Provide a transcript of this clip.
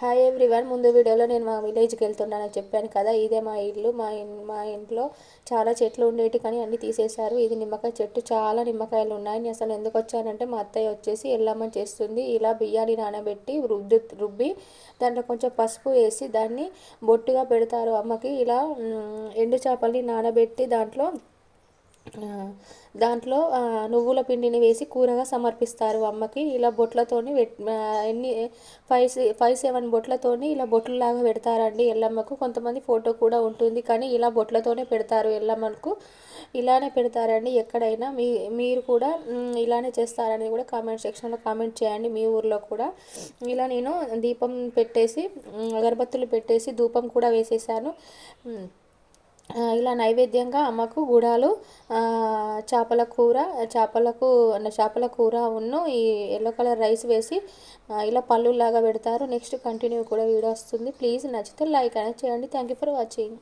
Hi everyone ముందు వీడియోలో నేను మా విలేజ్కి వెళ్తున్నానని చెప్పాను కదా. ఇదే మా ఇల్లు. మా మా ఇంట్లో చాలా చెట్లు ఉండేవి కానీ అన్నీ తీసేశారు. ఇది నిమ్మకాయ చెట్టు. చాలా నిమ్మకాయలు ఉన్నాయి. నేను అసలు ఎందుకు వచ్చానంటే మా అత్తయ్య వచ్చేసి ఎల్లమ్మని చేస్తుంది. ఇలా బియ్యాన్ని నానబెట్టి రుద్దు రుబ్బి దాంట్లో కొంచెం పసుపు వేసి దాన్ని బొట్టుగా పెడతారు. అమ్మకి ఇలా ఎండు చేపల్ని నానబెట్టి దాంట్లో దాంట్లో నువ్వుల పిండిని వేసి కూరగా సమర్పిస్తారు అమ్మకి. ఇలా బొట్లతోని ఎన్ని ఫైవ్ ఫైవ్ సెవెన్ బొట్లతోని ఇలా బొట్లలాగా పెడతారండి ఎల్లమ్మకు. కొంతమంది ఫోటో కూడా ఉంటుంది కానీ ఇలా బొట్లతోనే పెడతారు ఎల్లమ్మకు. ఇలానే పెడతారండి ఎక్కడైనా. మీ మీరు కూడా ఇలానే చేస్తారని కూడా కామెంట్ సెక్షన్లో కామెంట్ చేయండి. మీ ఊర్లో కూడా. ఇలా నేను దీపం పెట్టేసి అగరబత్తులు పెట్టేసి ధూపం కూడా వేసేసాను. ఇలా నైవేద్యంగా అమ్మకు గుడాలు చేపల కూర చేపలకు చేపల కూర ఉన్ను ఈ ఎల్లో కలర్ రైస్ వేసి ఇలా పళ్ళులాగా పెడతారు. నెక్స్ట్ కంటిన్యూ కూడా వీడియో వస్తుంది. ప్లీజ్ నచ్చితే లైక్ అనేది చేయండి థ్యాంక్ యూ ఫర్ వాచింగ్